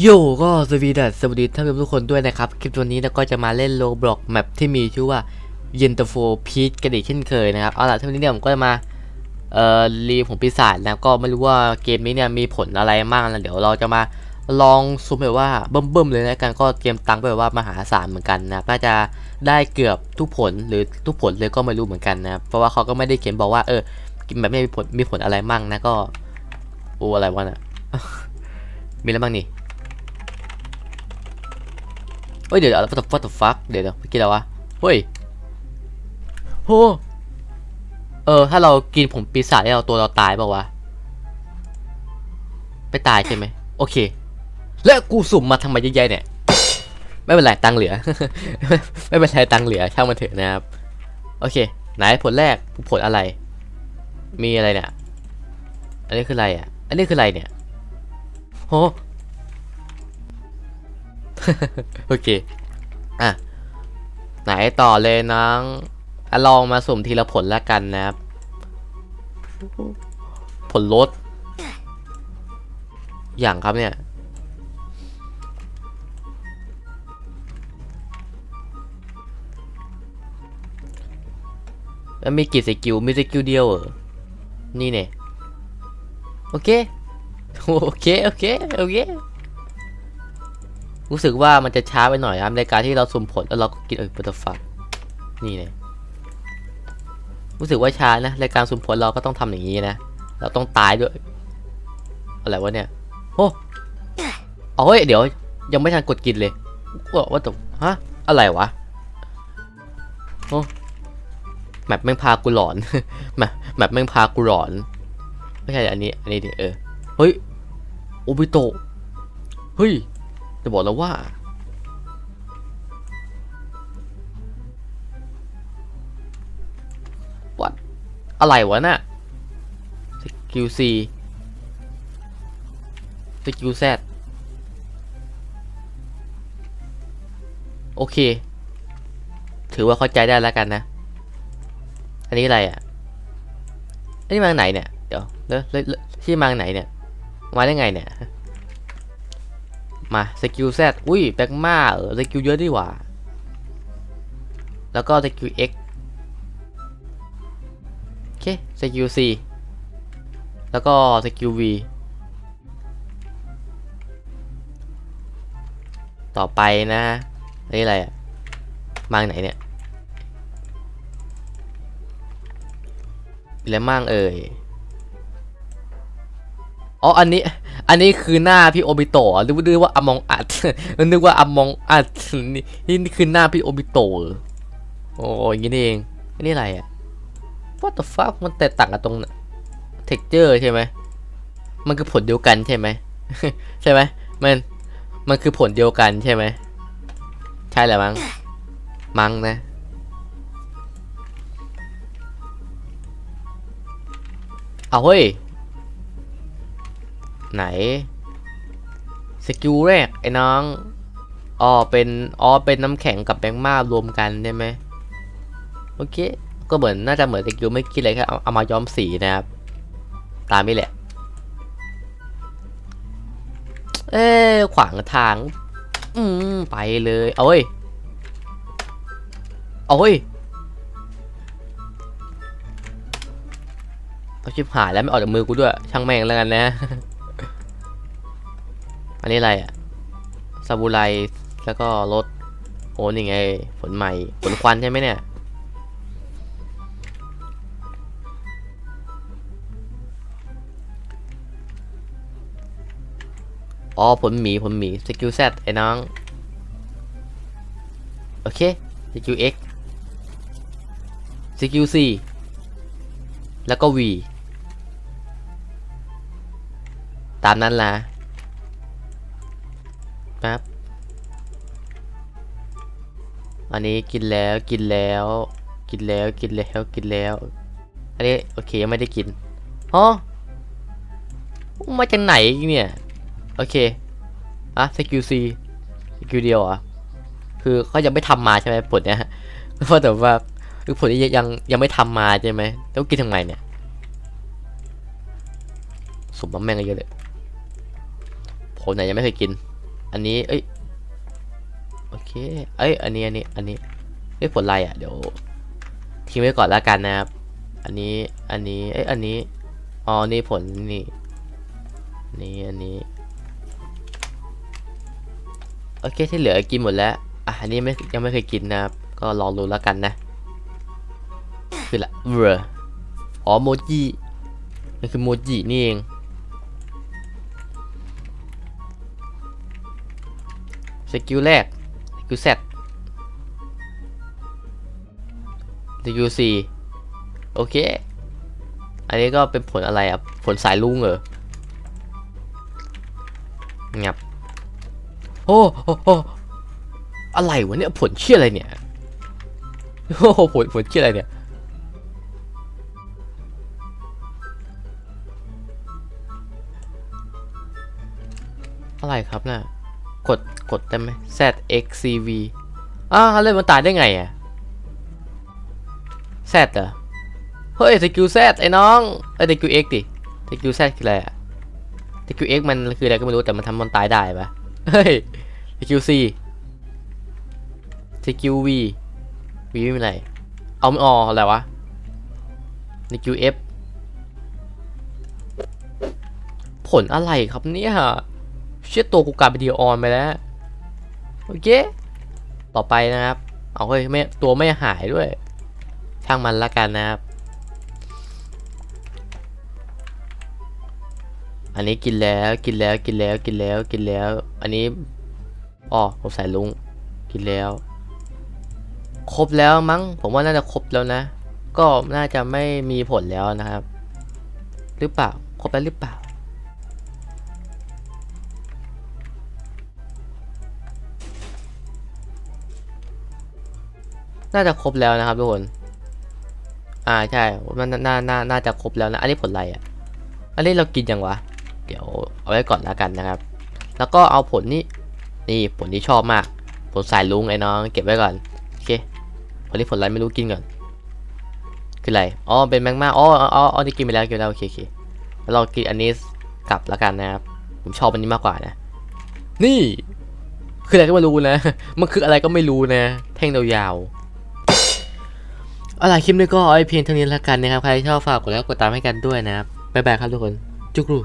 โยก็สวีดัสสวัสดีท่านผู้ชมทุกคนด้วยนะครับ คลิปตัวนี้เราก็จะมาเล่นโลบล็อกแมปที่มีชื่อว่าเยนตาโฟพีชกันอีกเช่นเคยนะครับ เอาล่ะทีนี้เนี่ยผมก็จะมาเอ่อรีผมปีศาจนะก็ไม่รู้ว่าเกมนี้เนี่ยมีผลอะไรมากนะเดี๋ยวเราจะมาลองซุมแบบว่าเบิ่มๆเลยนะกันก็เตรียมตังค์ไปแบบว่ามหาศาลเหมือนกันนะน่าจะได้เกือบทุกผลหรือทุกผลเลยก็ไม่รู้เหมือนกันนะเพราะว่าเขาก็ไม่ได้เขียนบอกว่าเออแบบไม่มีผลมีผลอะไรมั่งนะก็โอ้อะไรวะน่ะมีอะไรบ้างนี่ เฮ้ยเดี๋ยวเดี๋ยว what the what the fuck เดี๋ยวเดี๋ยวเมื่อกี้อะไรวะเฮ้ยโหเออถ้าเรากินผมปีศาจแล้วเราตัวเราตายเปล่าวะไม่ตายใช่ไหมโอเค แล้วกูสุ่มมาทำไมเยอะแยะเนี่ยไม่เป็นไรตังเหลือ ไม่เป็นไรตังเหลือช่างมันเถอะนะครับ โอเค ไหนผลแรกผลอะไร มีอะไรเนี่ย อันนี้คืออะไรอะ อันนี้คืออะไรเนี่ยโห โอเค อะ ไหนต่อเลยน้องอลองมาสุ่มทีละผลแล้วกันนะครับ ผลลด อย่างครับเนี่ย แล้วมีกี่สกิล มีสกิลเดียวเหรอ นี่เนี่ย โอเค โอเค โอเค โอเค รู้สึกว่ามันจะช้าไปหน่อยครับในการที่เราสุ่มผลแล้วเราก็กินเออปัตฟักนี่เนี่ยรู้สึกว่าช้านะในการสุ่มผลเราก็ต้องทำอย่างนี้นะเราต้องตายด้วยอะไรวะเนี่ยโอ้เอาเฮ้ยเดี๋ยว ยังไม่ทันกดกินเลยว่าว่าตกฮะอะไรวะโอ้แมปแม่งพากูหลอนแมปแมปแม่งพากูหลอน ไม่ใช่อันนี้ อันนี้ดิเออเฮ้ยโอบิโตเฮ้ย จะบอกแล้วว่า วัดอะไรวะน่ะสกิลซีสกิลแซดโอเค ถือว่าเข้าใจได้แล้วกันนะ อันนี้อะไรอะ อันนี้มาไหนเนี่ย เดี๋ยวแล้วแล้วแล้วที่มาไหนเนี่ย มาได้ไงเนี่ย มาสกิล Z อุ้ยแบกมาเออสกิลเยอะดีหว่า แล้วก็สกิล X โอเคสกิล C แล้วก็สกิล V ต่อไปนะนนี้อะไรอะมาจากไหนเนี่ยมีอะไรมั่งเอ่ยอ๋ออันนี้ อันนี้คือหน้าพี่โอบิโตะหรือว่านึกว่าอมองอัดนึกว่าอมองอัดนี่นี่คือหน้าพี่โอบิโตะโอ้ยอย่างนี้นี่เองอันนี้อะไรอะ What the fuck มันแตกต่างกันตรงเท็กเจอร์ใช่ไหมมันคือผลเดียวกันใช่ไหมใช่ไหมมันมันคือผลเดียวกันใช่ไหมใช่แหละมั้งมั้งนะเอาเฮ้ย ไหน สกิลแรกไอ้น้องอ๋อเป็นอ๋อเป็นน้ำแข็งกับแบงค์มารวมกันใช่ไหมโอเค ก็เหมือนน่าจะเหมือนสกิลไม่คิดอะไรแค่เอาเอามาย้อมสีนะครับ ตามนี่แหละ เอ้ขวางทาง อืมไปเลยเอาเว้ยเอาเว้ยเอาชิบหายแล้วไม่ออกจากมือกูด้วย ช่างแม่งแล้วกันนะ นนี้อะไรอะซาบูไรแล้วก็รถโอ้นี่ไงฝนใหม่ฝนควันใช่ไหมเนี่ย อ๋อผลหมีผลหมีสกิลแซไอ้น้อง โอเคสกิล X สกิล C แล้วก็ V ตามนั้นล่ะ แป๊บ อันนี้กินแล้วกินแล้ว กินแล้วกินแล้วกินแล้ว อันนี้โอเคยังไม่ได้กินฮะมาจากไหนเนี่ย โอเคอะสกิลซีสกิลเดียวอะคือเขายังไม่ทำมาใช่ไหมผลเนี้ยเพราะแต่ว่าคือผลนี้ยังยังไม่ทำมาใช่ไหมแล้วกินทำไมเนี่ยสมบัติแม่งเยอะเลยผลไหนยังไม่เคยกิน อันนี้ เอ้ย โอเค เอ้ย อันนี้ อันนี้ อันนี้เอ้ยผลไรอะ เดี๋ยวทิ้งไว้ก่อนแล้วกันนะครับ อันนี้ อันนี้ เอ้ย อันนี้ อ๋อ นี่ผลนี่ นี่ อันนี้ โอเค ที่เหลือกินหมดแล้ว อะ อันนี้ไม่ยังไม่เคยกินนะครับ ก็ลองดูแล้วกันนะ คือละเวออ๋อ โมจิ มันคือโมจินี่เอง สกิลแรกสกิลแซดสกิลสี่โอเค อันนี้ก็เป็นผลอะไรอะผลสายลุงเหรองับโอ้โอ้โอ้อะไรวะเนี่ยผลเชี่ยอะไรเนี่ยโอ้โหผลผลเชี่ยอะไรเนี่ยอะไรครับน่ะ กดกดได้ไหม Z X C V อ้าวเล่นมันตายได้ไงอะ Z เหรอ เฮ้ยสกิล Z ไอ้น้องเอ้ยสกิล X ดิสกิล Z คืออะไรอะสกิล X มันคืออะไรก็ไม่รู้แต่มันทำมันตายได้ปะเฮ้ยสกิล C สกิล V V ไม่เป็นไร เอาไม่อออะไรวะสกิล F ผลอะไรครับเนี่ย เชื่อตัวกูกลายเป็นดีออนไปแล้ว โอเค ต่อไปนะครับ เอาเฮ้ยไม่ตัวไม่หายด้วย ช่างมันละกันนะครับ อันนี้กินแล้วกินแล้วกินแล้วกินแล้วกินแล้ว อันนี้อ๋อผมใส่ลุงกินแล้ว ครบแล้วมั้ง ผมว่าน่าจะครบแล้วนะ ก็น่าจะไม่มีผลแล้วนะครับ หรือเปล่า ครบแล้วหรือเปล่า น่าจะครบแล้วนะครับทุกคน อ่าใช่มันน่าน่าน่าจะครบแล้วนะ อันนี้ผลอะไรอะ อันนี้เรากินยังวะ เดี๋ยวเอาไว้ก่อนแล้วกันนะครับ แล้วก็เอาผลนี้ นี่ผลที่ชอบมาก ผลสายลุงไอ้น้อง เก็บไว้ก่อน โอเค ผลนี้ผลอะไรไม่รู้กินก่อน คืออะไร อ๋อ เป็นแมงมาอ๋ออ๋ออ๋อนี่กินไปแล้วกินแล้วโอเคโอเคแล้วเรากินอันนี้กลับแล้วกันนะครับ ผมชอบอันนี้มากกว่านะ นี่ คืออะไรก็ไม่รู้นะ มันคืออะไรก็ไม่รู้นะ แท่งยาวๆ เอาล่ะคลิปนี้ก็เอาไว้เพียงเท่านี้แล้วกันนะครับ ใครชอบฝากกดไลค์กดตามให้กันด้วยนะครับบ๊ายบายครับทุกคน จุกรู